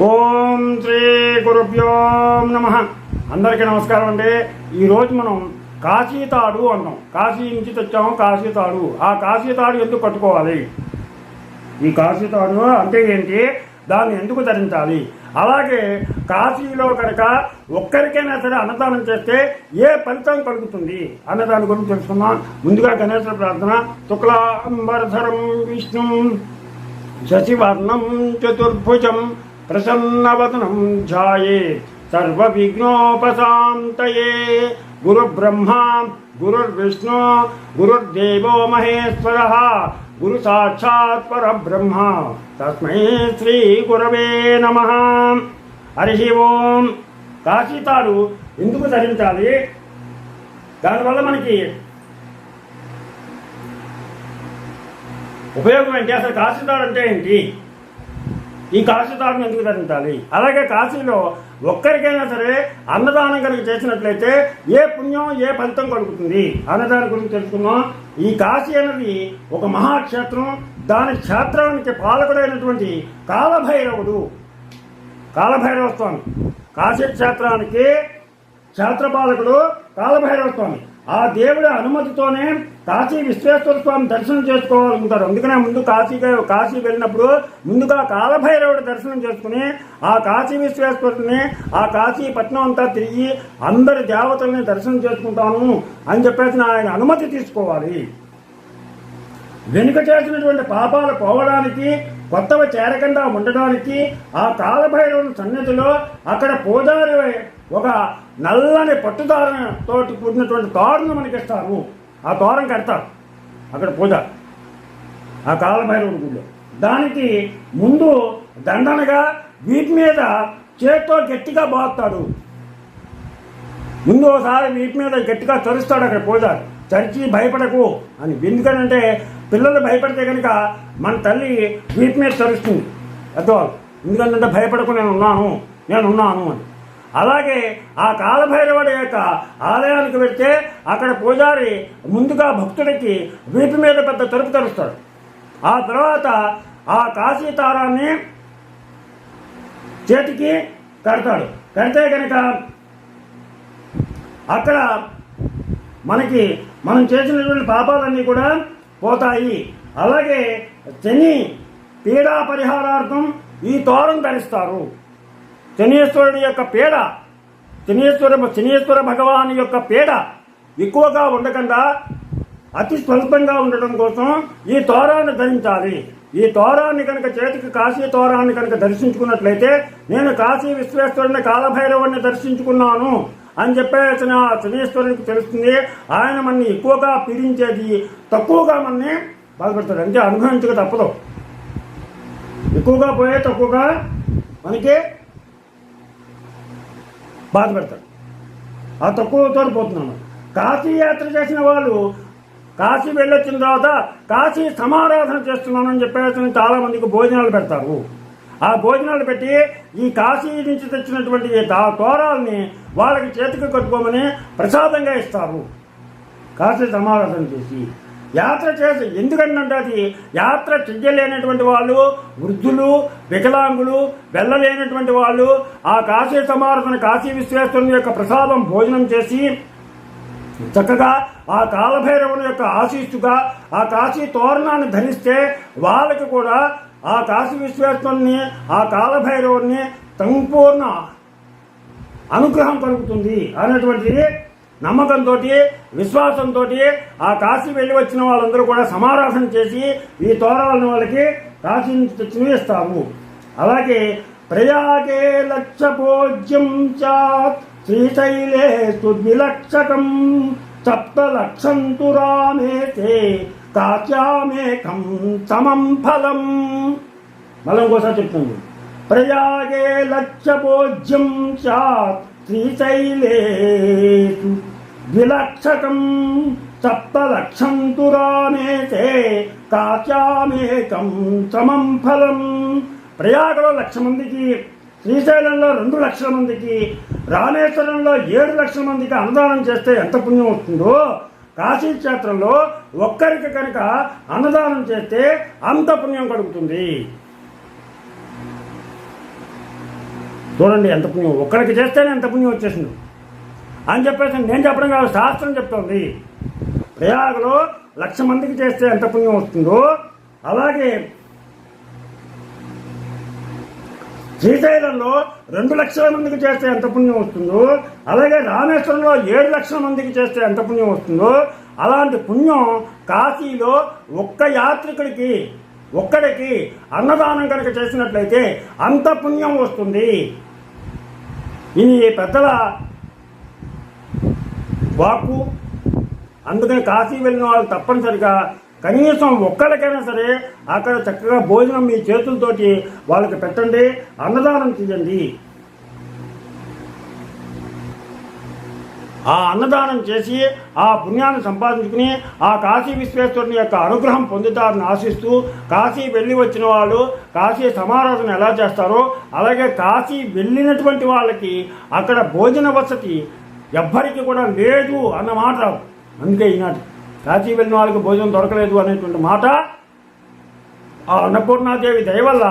ఓం శ్రీ గురుభ్యో నమ. అందరికీ నమస్కారం అండి. ఈరోజు మనం కాశీతాడు అన్నాం. కాశీ నుంచి తెచ్చాము కాశీతాడు. ఆ కాశీతాడు ఎందుకు కట్టుకోవాలి? ఈ కాశీతాడు అంటే ఏంటి? దాన్ని ఎందుకు ధరించాలి? అలాగే కాశీలో కనుక ఒక్కరికైనా సరే అన్నదానం చేస్తే ఏ ఫలితం కలుగుతుంది? అన్నదానం గురించి తెలుసుకుందాం. ముందుగా గణేశ ప్రార్థన. తుక్లాంబరధరం విష్ణు శశివర్ణం చతుర్భుజం ప్రసన్నవదనం ధ్యాయే సర్వవిఘ్నోపశాంతయే. గురుబ్రహ్మా గురుర్విష్ణు గురుర్దేవో మహేశ్వర గురు సాక్షాత్ పరబ్రహ్మ. తస్మై శ్రీ గురవే నమ. హరి ఓం. కాశీతాలు ఎందుకు ధరించాలి? దానివల్ల మనకి ఉపయోగం ఏంటి? అసలు కాశీతాడు అంటే ఏంటి? ఈ కాశీతాడును ఎందుకు ధరించాలి? అలాగే కాశీలో ఒక్కరికైనా సరే అన్నదానం కనుక చేసినట్లయితే ఏ పుణ్యం ఏ ఫలితం కలుగుతుంది? అన్నదానం గురించి తెలుసుకున్నాం ఈ కాశీ అనేది ఒక మహాక్షేత్రం. దాని క్షేత్రానికి పాలకుడైనటువంటి కాలభైరవుడు. కాలభైరవ స్వామి. కాశీ క్షేత్రానికి క్షేత్రపాలకుడు కాలభైరవ స్వామి. ఆ దేవుడి అనుమతితోనే కాశీ విశ్వేశ్వర స్వామి దర్శనం చేసుకోవాలనుకుంటారు అందుకనే ముందు కాశీ కాశీ వెళ్ళినప్పుడు ముందుగా కాలభైరవుడి దర్శనం చేసుకుని ఆ కాశీ విశ్వేశ్వరుని ఆ కాశీ పట్నం అంతా తిరిగి అందరి దేవతల్ని దర్శనం చేసుకుంటాను అని చెప్పేసి ఆయన అనుమతి తీసుకోవాలి. వెనుక చేసినటువంటి పాపాలు పోవడానికి కొత్తవి చేరకుండా ఉండడానికి ఆ కాలభైరవుని సన్నిధిలో అక్కడ పూజారి ఒక నల్లని పట్టుదారంతో కూడినటువంటి తోరణం మనకి ఇస్తారు ఆ తోరం కడతారు. అక్కడ పూజ. ఆ కాలభైరవుడి గుడిలో దానికి ముందు దండనగా వీటి మీద చేత్తో గట్టిగా బాగుతాడు ముందు ఒకసారి వీటి మీద గట్టిగా చరుస్తాడు అక్కడ పూజారి చరిచి భయపడకు అని. ఎందుకనంటే పిల్లలు భయపడితే కనుక మన తల్లి వీటి మీద చరుస్తుంది పెద్దవాళ్ళు ఎందుకంటే భయపడకు నేను ఉన్నాను. నేను ఉన్నాను అని. అలాగే ఆ కాలభైరవుడి యొక్క ఆలయానికి వెళ్తే అక్కడ పూజారి ముందుగా భక్తుడికి వీపు మీద పెద్ద తలుపు తెరుస్తాడు. ఆ తర్వాత ఆ కాశీతారాన్ని చేతికి కడతాడు కడితే కనుక అక్కడ మనకి మనం చేసినటువంటి పాపాలన్నీ కూడా పోతాయి. అలాగే శని పీడా పరిహారార్థం ఈ తోరం ధరిస్తారు. శనీశ్వరుడి యొక్క పీడ శనీశ్వర శనీశ్వర భగవాన్ యొక్క పీడ ఎక్కువగా ఉండకుండా అతి స్వల్పంగా ఉండటం కోసం ఈ తోరాన్ని ధరించాలి. ఈ తోరాన్ని కనుక చేతికి కాశీ తోరాన్ని కనుక దర్శించుకున్నట్లయితే నేను కాశీ విశ్వేశ్వరుని కాలభైరవుని దర్శించుకున్నాను అని చెప్పేసిన శనీశ్వరునికి తెలుస్తుంది. ఆయన మనని ఎక్కువగా పీడించేది తక్కువగా మనని బాధపడతాడు అంటే అనుభవించక తప్పదు. ఎక్కువగా పోయే తక్కువగా మనకి బాధపెడతాడు ఆ తక్కువతో పోతున్నాను కాశీ యాత్ర చేసిన వాళ్ళు కాశీ వెళ్ళొచ్చిన తర్వాత కాశీ సమారాధన చేస్తున్నానని చెప్పేసి చాలా మందికి భోజనాలు పెడతారు. ఆ భోజనాలు పెట్టి ఈ కాశీ నుంచి తెచ్చినటువంటి తోరాలని వాళ్ళకి చేతికి కట్టుకోమని ప్రసాదంగా ఇస్తారు. కాశీ సమారాధన చేసి యాత్ర చేసి ఎందుకంటే అది యాత్ర చెయ్యలేనటువంటి వాళ్ళు వృద్ధులు వికలాంగులు వెళ్ళలేనటువంటి వాళ్ళు ఆ కాశీ సమారాధన కాశీ విశ్వేశ్వరుని యొక్క ప్రసాదం భోజనం చేసి చక్కగా ఆ కాలభైరవుని యొక్క ఆశీస్సుగా ఆ కాశీ తోరణాన్ని ధరిస్తే వాళ్ళకి కూడా ఆ కాశీ విశ్వేశ్వరుని ఆ కాలభైరవుని సంపూర్ణ అనుగ్రహం కలుగుతుంది అనేటువంటిది నమ్మకంతో విశ్వాసంతో ఆ కాశీ వెళ్ళి వచ్చిన వాళ్ళందరూ కూడా సమారాధన చేసి ఈ తోరాలను వాళ్ళకి కాశీ నుంచి అలాగే ప్రయాగే లక్ష పూజ్యం చాత్ శ్రీశైలే సుద్విలక్షకం సప్త లక్షంతు రామేతే కాశ్యామేకం సమం ఫలం. మళ్ళీ ఇంకోసారి చెప్తుంది ప్రయాగే లక్ష పూజ్యం చాత్ శ్రీశైలేషు. ద్విలక్షకం సప్తలక్షం తురామేతే కాచామేకం సమం ఫలం. ప్రయాగలో లక్ష మందికి శ్రీశైలంలో రెండు లక్షల మందికి రామేశ్వరంలో ఏడు లక్షల మందికి అన్నదానం చేస్తే ఎంత పుణ్యం వస్తుందో కాశీ క్షేత్రంలో ఒక్కరికి కనుక అన్నదానం చేస్తే అంత పుణ్యం కలుగుతుంది. చూడండి ఎంత పుణ్యం. ఒక్కడికి చేస్తేనే ఎంత పుణ్యం వచ్చేసింది. అని చెప్పేసి నేను చెప్పడం కాదు శాస్త్రం చెప్తోంది. ప్రయాగలో లక్ష మందికి చేస్తే ఎంత పుణ్యం వస్తుందో అలాగే శ్రీశైలంలో రెండు లక్షల మందికి చేస్తే ఎంత పుణ్యం వస్తుందో అలాగే రామేశ్వరంలో ఏడు లక్షల మందికి చేస్తే ఎంత పుణ్యం వస్తుందో అలాంటి పుణ్యం కాశీలో ఒక్క యాత్రికుడికి ఒక్కడికి అన్నదానం కనుక చేసినట్లయితే అంత పుణ్యం వస్తుంది. ఈ పెద్దల వాక్కు అందుకని కాశీ వెళ్ళిన వాళ్ళు తప్పనిసరిగా కనీసం ఒక్కరికైనా సరే అక్కడ చక్కగా భోజనం మీ చేతులతోటి వాళ్ళకి పెట్టండి అన్నదానం చేయండి. ఆ అన్నదానం చేసి ఆ పుణ్యాన్ని సంపాదించుకుని ఆ కాశీ విశ్వేశ్వరుని యొక్క అనుగ్రహం పొందుతారని ఆశిస్తూ కాశీ వెళ్ళి వచ్చిన వాళ్ళు కాశీ సమారాధన ఎలా చేస్తారో అలాగే కాశీ వెళ్ళినటువంటి వాళ్ళకి అక్కడ భోజన వసతి ఎవ్వరికి కూడా లేదు అన్న మాట. రాదు అందుకే ఈనాటి కాశీ వెళ్ళిన వాళ్ళకి భోజనం దొరకలేదు అనేటువంటి మాట. ఆ అన్నపూర్ణాదేవి దయ వల్ల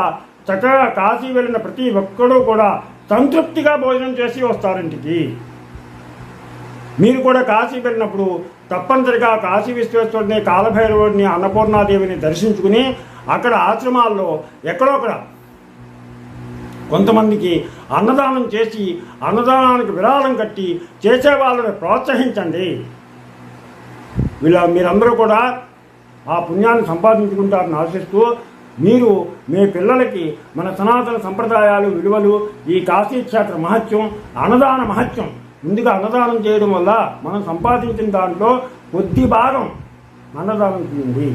చక్కగా కాశీ వెళ్ళిన ప్రతి ఒక్కరూ కూడా సంతృప్తిగా భోజనం చేసి వస్తారింటికి. మీరు కూడా కాశీ వెళ్ళినప్పుడు తప్పనిసరిగా కాశీ విశ్వేశ్వరుడిని కాలభైరవుడిని అన్నపూర్ణాదేవిని దర్శించుకుని అక్కడ ఆశ్రమాల్లో ఎక్కడొక్కడ కొంతమందికి అన్నదానం చేసి అన్నదానానికి విరాళం కట్టి చేసే వాళ్ళని ప్రోత్సహించండి. వీళ్ళ మీరందరూ కూడా ఆ పుణ్యాన్ని సంపాదించుకుంటారని ఆశిస్తూ మీరు మీ పిల్లలకి మన సనాతన సంప్రదాయాలు విలువలు ఈ కాశీ క్షేత్ర మహత్యం అన్నదాన మహత్యం ముందుగా అన్నదానం చేయడం వల్ల మనం సంపాదించిన దాంట్లో కొద్ది భాగం అన్నదానం చేయండి.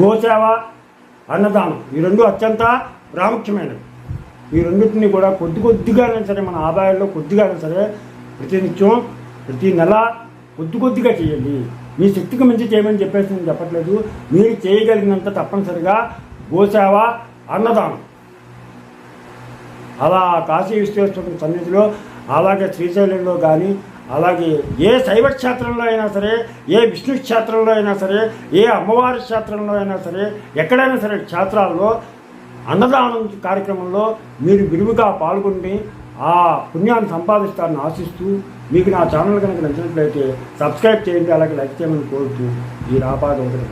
గోసేవ అన్నదానం ఈ రెండు అత్యంత ప్రాముఖ్యమైనవి. ఈ రెండింటిని కూడా కొద్ది కొద్దిగానే సరే మన ఆదాయాల్లో కొద్దిగానే సరే ప్రతినిత్యం ప్రతి నెల కొద్ది కొద్దిగా చేయండి. మీ శక్తికి మించి చేయమని చెప్పేసి నేను చెప్పట్లేదు. మీరు చేయగలిగినంత తప్పనిసరిగా గోసేవ అన్నదానం. అలా కాశీ విశ్వేశ్వరుని సన్నిధిలో అలాగే శ్రీశైలంలో కానీ అలాగే ఏ శైవ క్షేత్రంలో అయినా సరే ఏ విష్ణు క్షేత్రంలో అయినా సరే ఏ అమ్మవారి క్షేత్రంలో అయినా సరే ఎక్కడైనా సరే క్షేత్రాల్లో అన్నదానం కార్యక్రమంలో మీరు విరివిగా పాల్గొని ఆ పుణ్యాన్ని సంపాదిస్తారని ఆశిస్తూ మీకు నా ఛానల్ కనుక నచ్చినట్లయితే సబ్స్క్రైబ్ చేయండి అలాగే లైక్ చేయమని కోరుతూ ఈ రాపాదం ఒకటి